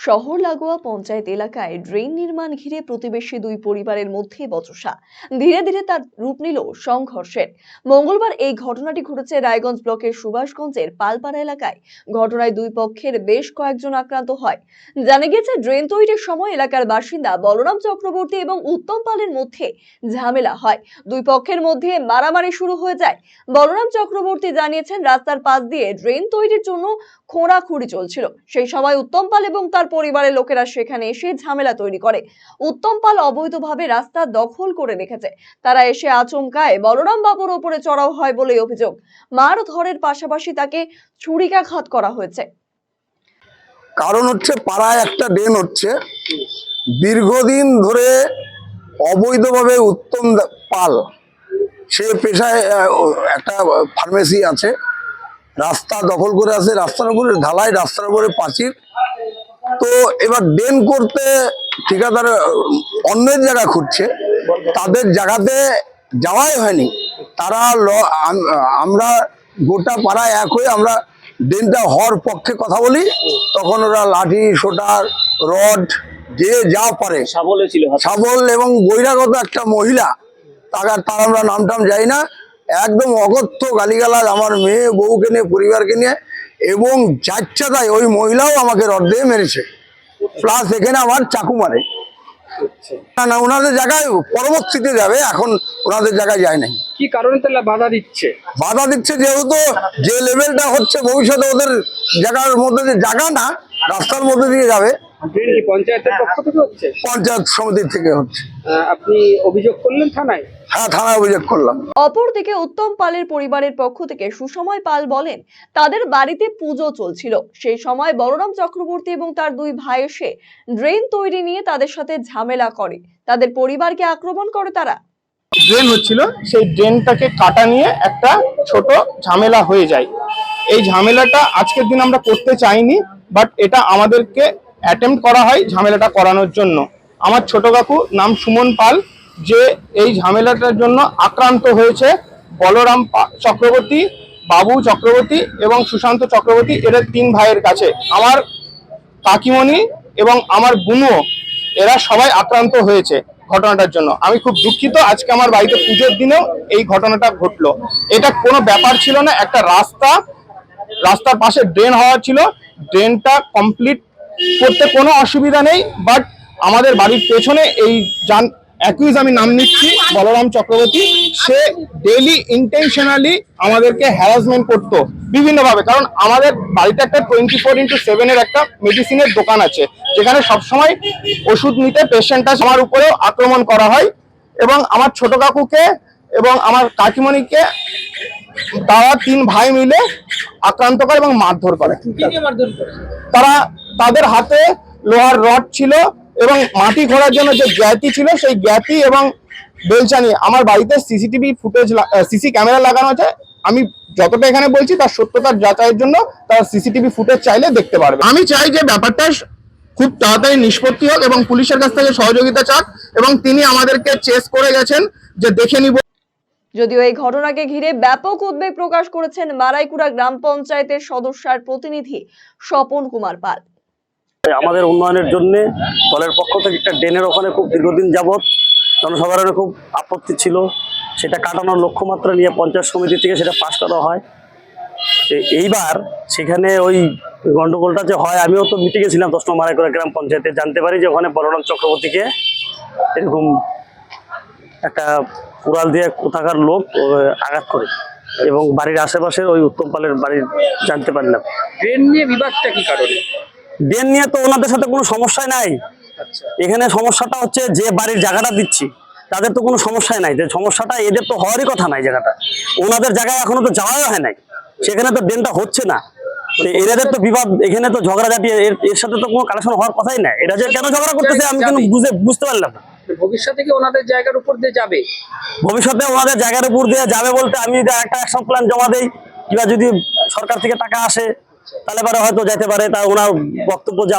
শহর লাগোয়া পঞ্চায়েত এলাকায় ড্রেন নির্মাণ ঘিরে প্রতিবেশী দুই পরিবারের মধ্যে বচসা। ধীরে ধীরে তার রূপ নিল সংঘর্ষের। মঙ্গলবার এই ঘটনাটি ঘটেছে রায়গঞ্জ ব্লকের সুভাষগঞ্জের পালপাড়া এলাকায়। ঘটনায় দুই পক্ষের বেশ কয়েকজন আক্রান্ত হয়। জানা গেছে ড্রেন তৈরির সময় এলাকার বাসিন্দা বলরাম চক্রবর্তী এবং উত্তম পালের মধ্যে ঝামেলা হয়। দুই পক্ষের মধ্যে মারামারি শুরু হয়ে যায়। বলরাম চক্রবর্তী জানিয়েছেন, রাস্তার পাশ দিয়ে ড্রেন তৈরির জন্য খোঁড়াখুড়ি চলছিল। সেই সময় উত্তম পাল এবং তার পরিবারের লোকেরা সেখানে এসে ঝামেলা তৈরি করে। উত্তম পাল অবৈধভাবে রাস্তা দখল করে রেখেছে। তারা এসে আচমকায় বলরাম বাবুর ওপরে চড়াও হয় বলে অভিযোগ। মার ধরের পাশাপাশি তাকে ছুরিকাঘাত করা হয়েছে। কারণ হচ্ছে পাড়ায় একটা ড্রেন হচ্ছে। দীর্ঘদিন ধরে অবৈধভাবে উত্তম পাল, সে পেশায় একটা ফার্মেসি আছে। রাস্তা দখল করে আছে রাস্তার উপরে, ঢালাই রাস্তার উপরে পাঁচির তো এবার ড্রেন করতে ঠিকাদার অন্যের জায়গা খুঁজছে। তাদের জায়গাতে যাওয়াই হয়নি। তারা আমরা গোটা পাড়ায় এক হয়ে আমরা ড্রেনটা হওয়ার পক্ষে কথা বলি। তখন ওরা লাঠি সোটার রড যে যা পারে। সাবলে এবং বহিরাগত একটা মহিলা তাকে তার আমরা নাম টাম যাই না। একদম অগত্য গালিগালাজ আমার মেয়ে বউকে নিয়ে পরিবারকে নিয়ে এবং যাচ্ছাতাই ওই মহিলাও আমাকে রড দিয়ে মেরেছে। প্লাস এখানে আমার চাকু মারে। না না ওনাদের জায়গায় পরবর্তীতে যাবে এখন ওনাদের জায়গায় যায় নাই। কি কারণে তাহলে বাধা দিচ্ছে? বাধা দিচ্ছে যেহেতু যে লেভেলটা হচ্ছে ভবিষ্যতে ওদের জায়গার মধ্যে যে জায়গা না রাস্তার মধ্যে দিয়ে যাবে। পঞ্চায়েতের পক্ষ থেকে হচ্ছে? পঞ্চায়েত সমিতির থেকে হচ্ছে। আপনি অভিযোগ করলেন থানায়? হ্যাঁ থানায় অভিযোগ করলাম। অপরদিকে উত্তম পালের পরিবারের পক্ষ থেকে সুসময় পাল বলেন তাদের বাড়িতে পুজো চলছিল। সেই সময় বলরাম চক্রবর্তী এবং তার দুই ভাই এসে ড্রেন তৈরি নিয়ে তাদের সাথে ঝামেলা করে। তাদের পরিবারকে আক্রমণ করে তারা। ড্রেন হচ্ছিল সেই ড্রেনটাকে কাটা নিয়ে একটা ছোট ঝামেলা হয়ে যায়। এই ঝামেলাটা আজকের দিন আমরা করতে চাইনি বাট এটা আমাদেরকে অ্যাটেম্প করা হয় ঝামেলাটা করানোর জন্য। আমার ছোট কাকু নাম সুমন পাল, যে এই ঝামেলাটার জন্য আক্রান্ত হয়েছে। বলরাম চক্রবর্তী, বাবু চক্রবর্তী এবং সুশান্ত চক্রবর্তী, এদের তিন ভাইয়ের কাছে। আমার কাকিমণি এবং আমার বুনুও, এরা সবাই আক্রান্ত হয়েছে ঘটনাটার জন্য। আমি খুব দুঃখিত, আজকে আমার বাড়িতে পুজোর দিনেও এই ঘটনাটা ঘটলো। এটা কোনো ব্যাপার ছিল না, একটা রাস্তা, রাস্তার পাশে ড্রেন হওয়া ছিল। ড্রেনটা কমপ্লিট করতে কোনো অসুবিধা নেই, বাট আমাদের বাড়ির পেছনে এই যান অ্যাকুইজ আমি নাম নিচ্ছি বলরাম চক্রবর্তী। সে ডেলি ইন্টেনশনালি আমাদেরকে হ্যারাসমেন্ট করতো বিভিন্নভাবে। কারণ আমাদের বাড়িতে একটা টোয়েন্টি ফোর ইন্টু সেভেনের একটা মেডিসিনের দোকান আছে যেখানে সবসময় ওষুধ নিতে পেশেন্টটা আমার উপরেও আক্রমণ করা হয় এবং আমার ছোট কাকুকে এবং আমার কাকিমণিকে তারা তিন ভাই মিলে আক্রান্ত করে এবং মারধর করে? তারা তাদের হাতে লোহার রড ছিল এবং মাটি খোঁড়ার জন্য যে জ্ঞাতি ছিল, সেই জ্ঞাতি এবং বেলচানি, আমার বাড়িতে সিসিটিভি ফুটেজ সিসি ক্যামেরা লাগানো আছে। আমি যতটা এখানে বলছি, তার সত্যতার যাচাইয়ের জন্য তার সিসিটিভি ফুটেজ চাইলে দেখতে পারবে। আমি চাই যে ব্যাপারটা খুব তাড়াতাড়ি নিষ্পত্তি হোক এবং পুলিশের কাছ থেকে সহযোগিতা চাক এবং তিনি আমাদেরকে চেস করে গেছেন যে দেখে নিব। যদিও এই ঘটনাকে ঘিরে ব্যাপক উদ্বেগ প্রকাশ করেছেন মারাইকুড়া গ্রাম পঞ্চায়েতের সদস্যার প্রতিনিধি স্বপন কুমার পাল। আমাদের উন্নয়নের জন্য দলের পক্ষ থেকে একটা ড্রেনের ওখানে খুব দীর্ঘদিন যাবৎ জনসাধারণের খুব আপত্তি ছিল। সেটা কাটানোর লক্ষ্যমাত্রা নিয়ে পঞ্চায়েত সমিতি থেকে সেটা পাশ করা হয়। এইবার সেখানে ওই গন্ডগোলটা যে হয়, আমিও তো মিটে গেছিলাম দশ নম্বর করে গ্রাম পঞ্চায়েতে। জানতে পারি যে ওখানে বলরাম চক্রবর্তীকে এরকম একটা কুড়াল দিয়ে কোথাকার লোক আঘাত করে এবং বাড়ির আশেপাশের ওই উত্তম পালের বাড়ির জানতে পারলাম। ট্রেন নিয়ে বিবাদটা কি কারণে? ড্রেন নিয়ে তো ওনাদের সাথে কোনো সমস্যাই নাই। আচ্ছা। এখানে সমস্যাটা হচ্ছে যে বাড়ির জায়গাটা দিচ্ছি তাদের তো কোনো সমস্যাই নাই। যে সমস্যাটা এদের তো হওয়ারই কথা নাই জায়গাটা। ওনাদের জায়গায় এখনও তো যাওয়াই হয় নাই। সেখানে তো দেনটা হচ্ছে না। এদের তো বিবাদ এখানে তো ঝগড়াঝাটি এর এর সাথে তো কোনো কালেকশন হওয়ার কথাই নাই। এটা যে কেন ঝগড়া করতেছে আমি কিন্তু বুঝে বুঝতে পারলাম না। ভবিষ্যতে কি ওনাদের জায়গার উপর দিয়ে যাবে? ভবিষ্যতে ওনাদের জায়গার উপর দিয়ে যাবে বলতে আমি যদি একটা অ্যাকশন প্ল্যান জমা দেই কিংবা যদি সরকার থেকে টাকা আসে তাহলে পরে হয়তো যেতে পারে। তা ওনার বক্তব্য যে আমার